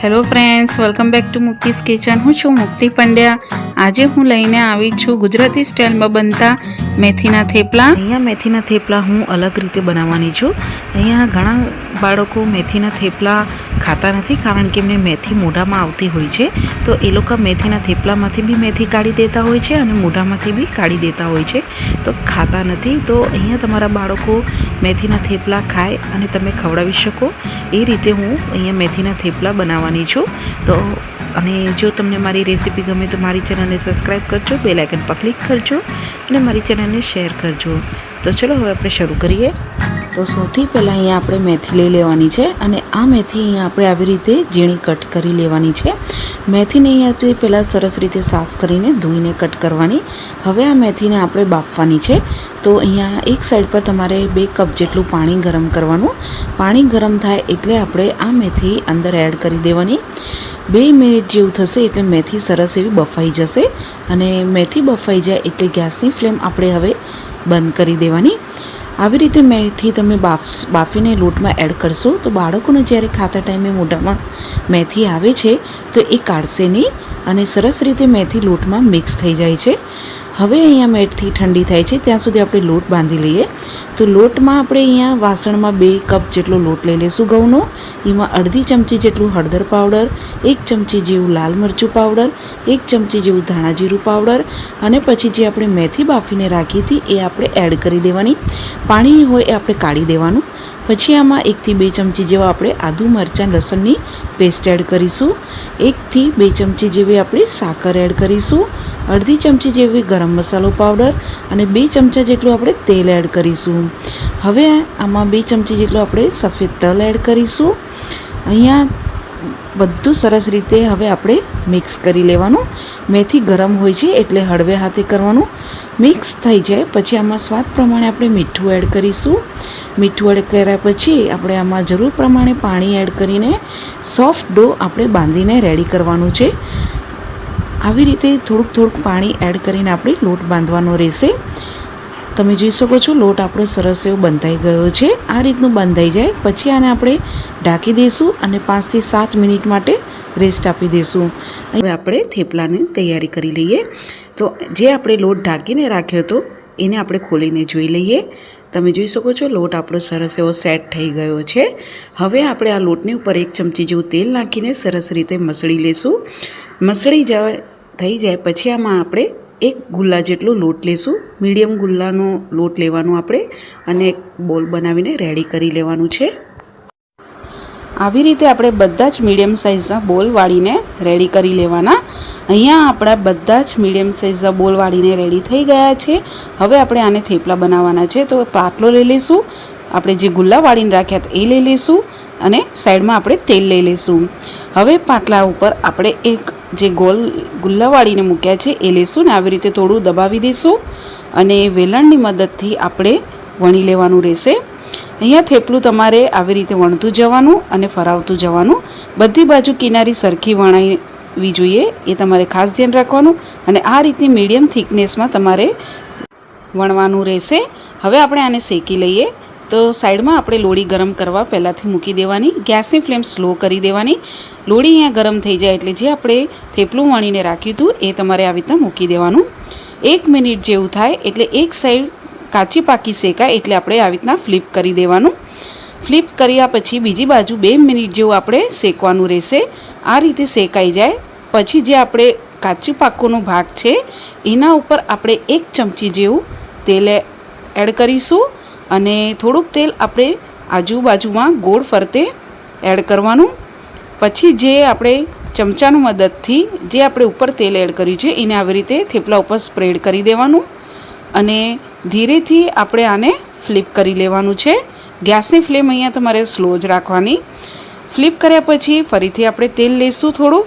Hello friends, welcome back to Mukti's kitchen. હું છું મુક્તિ પંડ્યા. આજે હું લઈને આવી છું ગુજરાતી સ્ટાઇલમાં બનતા મેથીના થેપલા. અહીંયા મેથીના થેપલા હું અલગ રીતે બનાવવાની છું. અહીંયા ઘણા બાળકો મેથીના થેપલા ખાતા નથી કારણ કે એમને મેથી મોઢામાં આવતી હોય છે. તો એ લોકો મેથીના થેપલામાંથી બી મેથી કાઢી દેતા હોય છે અને મોઢામાંથી બી કાઢી દેતા હોય છે. તો ખાતા નથી. તો અહીંયા તમારા બાળકો મેથીના થેપલા ખાય અને તમે ખવડાવી શકો. એ રીતે હું અહીંયા મેથીના થેપલા બનાવવાની છું. તો, અને જો તમને મારી રેસીપી ગમે તો મારી ચેનલને સબસ્ક્રાઈબ કરજો બેલાઇકન પર ક્લિક કરજો અને મારી ચેનલને શેર કરજો. તો ચલો હવે આપણે શરૂ કરીએ. તો સૌથી પહેલાં અહીંયા આપણે મેથી લઈ લેવાની છે અને આ મેથી અહીંયા આપણે આવી રીતે ઝીણી કટ કરી લેવાની છે. મેથીને અહીંયા પહેલાં સરસ રીતે સાફ કરીને ધોઈને કટ કરવાની. હવે આ મેથીને આપણે બાફવાની છે. તો અહીંયા એક સાઈડ પર તમારે બે કપ જેટલું પાણી ગરમ કરવાનું. પાણી ગરમ થાય એટલે આપણે આ મેથી અંદર એડ કરી દેવાની. બે મિનિટ જેવું થશે એટલે મેથી સરસ એવી બફાઈ જશે. અને મેથી બફાઈ જાય એટલે ગેસની ફ્લેમ આપણે હવે બંધ કરી દેવાની. આવી રીતે મેથી તમે બાફ, બાફીને લોટમાં એડ કરશો તો બાળકોને જ્યારે ખાતા ટાઈમે મોઢામાં મેથી આવે છે તો એ કાઢશે નહીં અને સરસ રીતે મેથી લોટમાં મિક્સ થઈ જાય છે. હવે અહીંયા મેથી ઠંડી થાય છે, ત્યાં સુધી આપણે લોટ બાંધી લઈએ. તો લોટમાં આપણે અહીંયા વાસણમાં બે કપ જેટલો લોટ લઈ લઈશું ઘઉંનો. એમાં અડધી ચમચી જેટલું હળદર પાવડર, એક ચમચી જેવું લાલ મરચું પાવડર, એક ચમચી જેવું ધાણા જીરું પાવડર અને પછી જે આપણે મેથી બાફીને રાખી હતી એ આપણે એડ કરી દેવાની. પાણી હોય એ આપણે કાઢી દેવાનું. પછી આમાં એકથી બે ચમચી જેવા આપણે આદુ મરચાં લસણની પેસ્ટ એડ કરીશું. એકથી બે ચમચી જેવી આપણે સાકર એડ કરીશું. અડધી ચમચી જેવી ગરમ મસાલો પાવડર અને બે ચમચા જેટલું આપણે તેલ એડ કરીશું. હવે આમાં બે ચમચી જેટલું આપણે સફેદ તલ એડ કરીશું. અહીંયા બધું સરસ રીતે હવે આપણે મિક્સ કરી લેવાનું. મેથી ગરમ હોય છે એટલે હળવે હાથે કરવાનું. મિક્સ થઈ જાય, પછી આમાં સ્વાદ પ્રમાણે આપણે મીઠું એડ કરીશું. મીઠું એડ કર્યા પછી આપણે આમાં જરૂર પ્રમાણે પાણી એડ કરીને સોફ્ટ ડો આપણે બાંધીને રેડી કરવાનું છે. આવી રીતે થોડુંક થોડુંક પાણી એડ કરીને આપણે લોટ બાંધવાનો રહેશે. તમે જોઈ શકો છો, લોટ આપણો સરસ એવો બંધાઈ ગયો છે. આ રીતનું બંધાઈ જાય, પછી આને આપણે ઢાંકી દઈશું અને પાંચથી સાત મિનિટ માટે રેસ્ટ આપી દઈશું. હવે આપણે થેપલાની તૈયારી કરી લઈએ. તો જે આપણે લોટ ઢાંકીને રાખ્યો હતો, એને આપણે ખોલીને જોઈ લઈએ. તમે જોઈ શકો છો, લોટ આપણો સરસ એવો સેટ થઈ ગયો છે. હવે આપણે આ લોટની ઉપર એક ચમચી જેવું તેલ નાખીને સરસ રીતે મસળી લેશું. મસળી જાય થઈ જાય, પછી આમાં આપણે એક ગુલ્લા જેટલો લોટ લેશું. મીડિયમ ગુલ્લાનો લોટ લેવાનો આપણે અને એક બોલ બનાવીને રેડી કરી લેવાનું છે. આવી રીતે આપણે બધા જ મીડિયમ સાઇઝના બોલ વાળીને રેડી કરી લેવાના. અહીંયા આપણા બધા જ મીડિયમ સાઇઝના બોલ વાળીને રેડી થઈ ગયા છે. હવે આપણે આને થેપલા બનાવવાના છે. તો પાટલો લઈ લઈશું. આપણે જે ગુલ્લા વાળીને રાખ્યા હતા એ લઈ લઈશું અને સાઈડમાં આપણે તેલ લઈ લઈશું. હવે પાટલા ઉપર આપણે એક જે ગોલ ગુલ્લા વાળીને મૂક્યા છે, એ લેશું ને આવી રીતે થોડું દબાવી દઈશું અને વેલણની મદદથી આપણે વણી લેવાનું રહેશે. અહીંયા થેપલું તમારે આવી રીતે વણતું જવાનું અને ફરાવતું જવાનું. બધી બાજુ કિનારી સરખી વણાવી જોઈએ, એ તમારે ખાસ ધ્યાન રાખવાનું અને આ રીતની મીડિયમ થિકનેસમાં તમારે વણવાનું રહેશે. હવે આપણે આને શેકી લઈએ. તો સાઈડમાં આપણે લોળી ગરમ કરવા પહેલાંથી મૂકી દેવાની. ગેસની ફ્લેમ સ્લો કરી દેવાની. લોળી અહીંયા ગરમ થઈ જાય એટલે જે આપણે થેપલું વણીને રાખ્યું હતું એ તમારે આવી રીતના મૂકી દેવાનું. એક મિનિટ જેવું થાય એટલે એક સાઈડ કાચી પાકી શેકાય એટલે આપણે આવી રીતના ફ્લિપ કરી દેવાનું. ફ્લિપ કર્યા પછી બીજી બાજુ બે મિનિટ જેવું આપણે શેકવાનું રહેશે. આ રીતે શેકાઈ જાય. પછી જે આપણે કાચી પાકોનો ભાગ છે, એના ઉપર આપણે એક ચમચી જેવું તેલ એડ કરીશું. અને થોડુંક તેલ આપણે આજુબાજુમાં ગોળ ફરતે એડ કરવાનું. પછી જે આપણે ચમચાની મદદથી જે આપણે ઉપર તેલ એડ કર્યું છે, એને આવી રીતે થેપલા ઉપર સ્પ્રેડ કરી દેવાનું અને ધીરેથી આપણે આને ફ્લિપ કરી લેવાનું છે. ગેસની ફ્લેમ અહીંયા તમારે સ્લો જ રાખવાની. ફ્લિપ કર્યા પછી ફરીથી આપણે તેલ લઈશું થોડુંક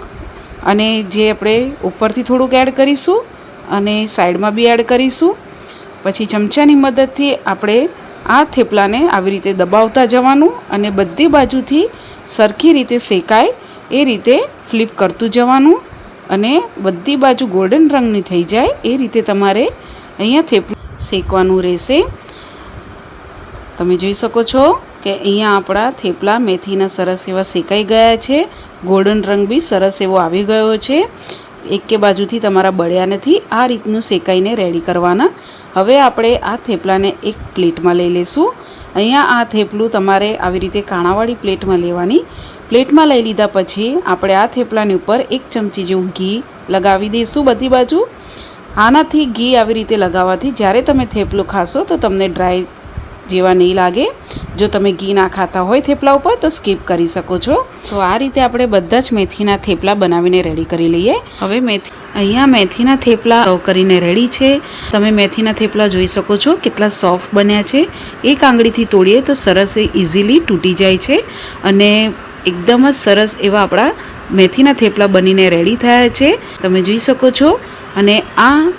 અને જે આપણે ઉપરથી થોડુંક એડ કરીશું અને સાઈડમાં બી એડ કરીશું. પછી ચમચાની મદદથી આપણે આ થેપલાને આવી રીતે દબાવતા જવાનું અને બધી બાજુથી સરખી રીતે શેકાય એ રીતે ફ્લિપ કરતું જવાનું અને બધી બાજુ ગોલ્ડન રંગની થઈ જાય એ રીતે તમારે અહીંયા થેપલું શેકવાનું રહેશે. તમે જોઈ શકો છો કે અહીંયા આપણા થેપલા મેથીના સરસ એવા શેકાઈ ગયા છે. ગોલ્ડન રંગ બી સરસ એવો આવી ગયો છે. એક કે બાજુથી તમારા બળ્યા નથી આ રીતનું શેકાઈને રેડી કરવાના. હવે આપણે આ થેપલાને એક પ્લેટમાં લઈ લઈશું અહીંયા આ થેપલું તમારે આવી રીતે કાણાવાળી પ્લેટમાં લેવાની. પ્લેટમાં લઈ લીધા પછી આપણે આ થેપલાની ઉપર એક ચમચી જેવું ઘી લગાવી દઈશું બધી બાજુ. આનાથી ઘી આવી રીતે લગાવવાથી જ્યારે તમે થેપલું ખાશો તો તમને ડ્રાય જેવા નહીં લાગે. જો તમે ઘી ના ખાતા હોય થેપલા ઉપર, તો સ્કીપ કરી શકો છો. તો આ રીતે આપણે બધા જ મેથીના થેપલા બનાવીને રેડી કરી લઈએ. હવે મેથી, અહીંયા મેથીના થેપલા કરીને રેડી છે. તમે મેથીના થેપલા જોઈ શકો છો, કેટલા સોફ્ટ બન્યા છે. એક આંગળીથી તોડીએ તો સરસ ઇઝીલી તૂટી જાય છે. અને એકદમ જ સરસ એવા આપણા મેથીના થેપલા બનીને રેડી થયા છે. તમે જોઈ શકો છો. અને આ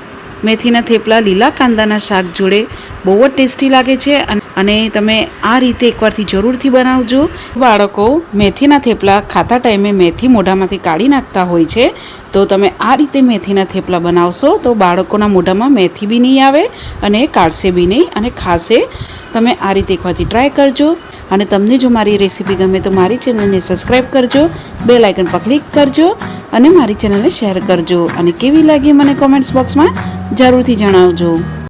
મેથીના થેપલા લીલા કાંદાના શાક જોડે બહુ જ ટેસ્ટી લાગે છે અન- અને તમે આ રીતે એકવારથી જરૂરથી બનાવજો. બાળકો મેથીના થેપલા ખાતા ટાઈમે મેથી મોઢામાંથી કાઢી નાખતા હોય છે. તો તમે આ રીતે મેથીના થેપલા બનાવશો તો બાળકોના મોઢામાં મેથી બી નહીં આવે અને કાઢશે બી નહીં અને ખાશે. તમે આ રીતે એકવારથી ટ્રાય કરજો. અને તમને જો મારી રેસીપી ગમે તો મારી ચેનલને સબસ્ક્રાઈબ કરજો. બે લાઇકન પર ક્લિક કરજો અને મારી ચેનલને શેર કરજો. અને કેવી લાગી મને કોમેન્ટ્સ બોક્સમાં જરૂરથી જણાવજો.